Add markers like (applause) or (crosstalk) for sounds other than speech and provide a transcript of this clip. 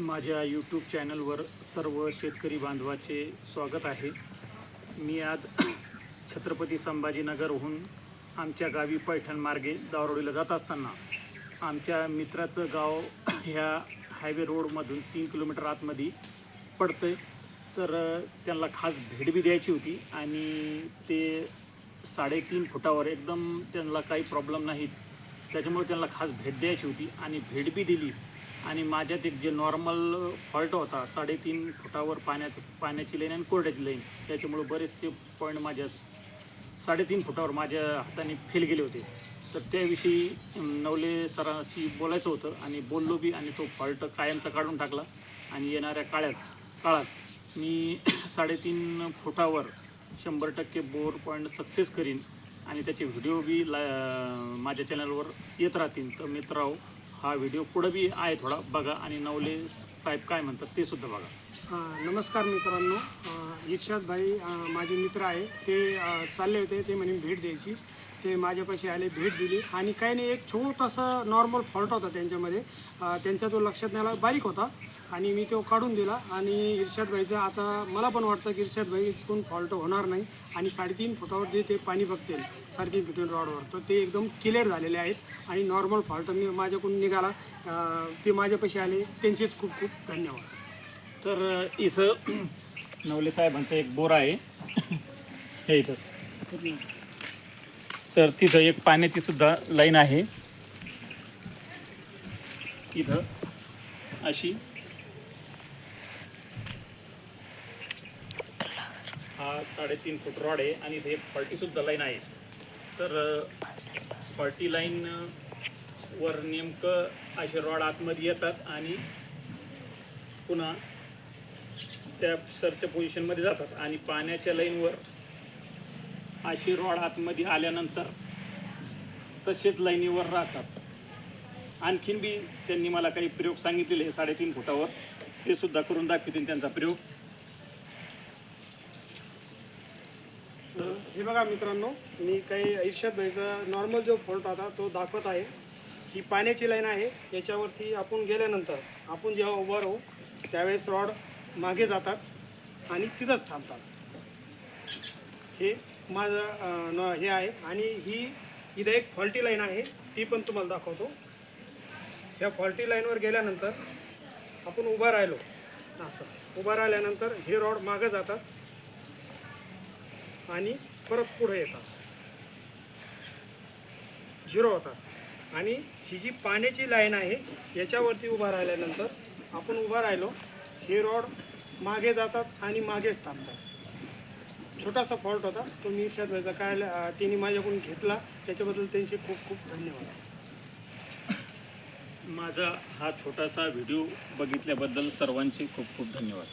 माझ्या यूट्यूब चॅनलवर सर्व शेतकरी बांधवाचे स्वागत आहे. मी आज छत्रपती संभाजीनगरहून आमच्या गावी पैठण मार्गे दारोडीला जात असताना आमच्या मित्राचं गाव ह्या हायवे रोडमधून तीन किलोमीटर आतमध्ये पडतं आहे तर त्यांना खास भेट बी द्यायची होती आणि ते साडेतीन फुटावर एकदम त्यांना काही प्रॉब्लेम नाहीत. त्याच्यामुळे त्यांना खास भेट द्यायची होती आणि भेट बी दिली. आणि माझ्यात एक जे नॉर्मल फॉल्ट होता साडेतीन फुटावर पाण्याचं पाण्याची लाईन आणि कोरड्याची लाईन त्याच्यामुळं बरेचसे पॉईंट माझ्या साडेतीन फुटावर माझ्या हाताने फेल गेले होते. तर त्याविषयी नवले सरांशी बोलायचं होतं आणि बोललो बी आणि तो फॉल्ट कायमचा काढून टाकला. आणि येणाऱ्या काळ्यात काळात मी (coughs) साडेतीन फुटावर शंभर टक्के बोर पॉईंट सक्सेस करीन. आणि त्याचे व्हिडिओ बी ला माझ्या चॅनलवर येत राहतील. तर मित्रांनो हा व्हिडिओ पुढं बी आहे थोडा. बघा आणि नवले साहेब काय म्हणतात ते सुद्धा बघा. नमस्कार मित्रांनो. इर्षाद भाई माझे मित्र आहे. ते चालले होते. ते म्हणे भेट द्यायची. ते माझ्यापाशी आले भेट दिली. आणि काही नाही एक छोटासा नॉर्मल फॉल्ट होता त्यांच्यामध्ये. त्यांचा त्यांच्या तो लक्षात न्यायला बारीक होता. आणि मी तो काढून दिला. आणि इर्षाद भाईचा आता मला पण वाटतं की इर्षाद भाई इथून फॉल्ट होणार नाही. आणि साडेतीन फुटावर जे ते पाणी बघतील साडेतीन फुटीन रॉडवर तर ते एकदम क्लिअर झालेले आहेत. आणि नॉर्मल फॉल्ट मी माझ्याकडून निघाला. ते माझ्यापाशी आले. त्यांचेच खूप खूप धन्यवाद. तर इथं नवले साहेबांचं एक बोर आहे. हे इथं. तर तिथं एक पाण्याची सुद्धा लाईन आहे. इथं अशी. हा साडेतीन फूट रॉड आहे आणि इथे एक सुद्धा लाईन आहे. तर फॉल्टी लाईन वर नेमकं असे रॉड आतमध्ये येतात आणि पुन्हा त्या सरच्या पोझिशनमध्ये जातात आणि पाण्याच्या लाईनवर अशी रॉड आतमध्ये आल्यानंतर तसेच लाईनीवर राहतात. आणखीन बी त्यांनी मला काही प्रयोग सांगितलेले साडेतीन फुटावर. ते सुद्धा करून दाखवतील त्यांचा प्रयोग. हे बघा मित्रांनो मी काही इर्षद भाईचा नॉर्मल जो फॉल्ट आता तो दाखवत आहे ही पाण्याची लाईन आहे याच्यावरती आपण गेल्यानंतर आपण जेव्हा उभं राहू त्यावेळेस रॉड मागे जातात आणि तिथंच थांबतात. हे माझं न- हे आहे. आणि ही इथं एक फॉल्टी लाईन आहे. ती पण तुम्हाला दाखवतो. ह्या फॉल्टी लाईनवर गेल्यानंतर आपण उभा राहिलो. असं. उभा राहिल्यानंतर हे रॉड मागं जातात आणि परत पुढे येतात. झिरो होतात. आणि ही जी पाण्याची लाईन आहे याच्यावरती उभा राहिल्यानंतर आपण उभा राहिलो. हे रॉड मागे जातात आणि मागेच थांबतात. छोटासा फॉल्ट होता. तो मी इर्षाद व्हायचा. काय त्यांनी तिने माझ्याकडून घेतला. त्याच्याबद्दल त्यांचे खूप खूप धन्यवाद. माझा हा छोटासा व्हिडिओ बघितल्याबद्दल सर्वांचे खूप खूप धन्यवाद.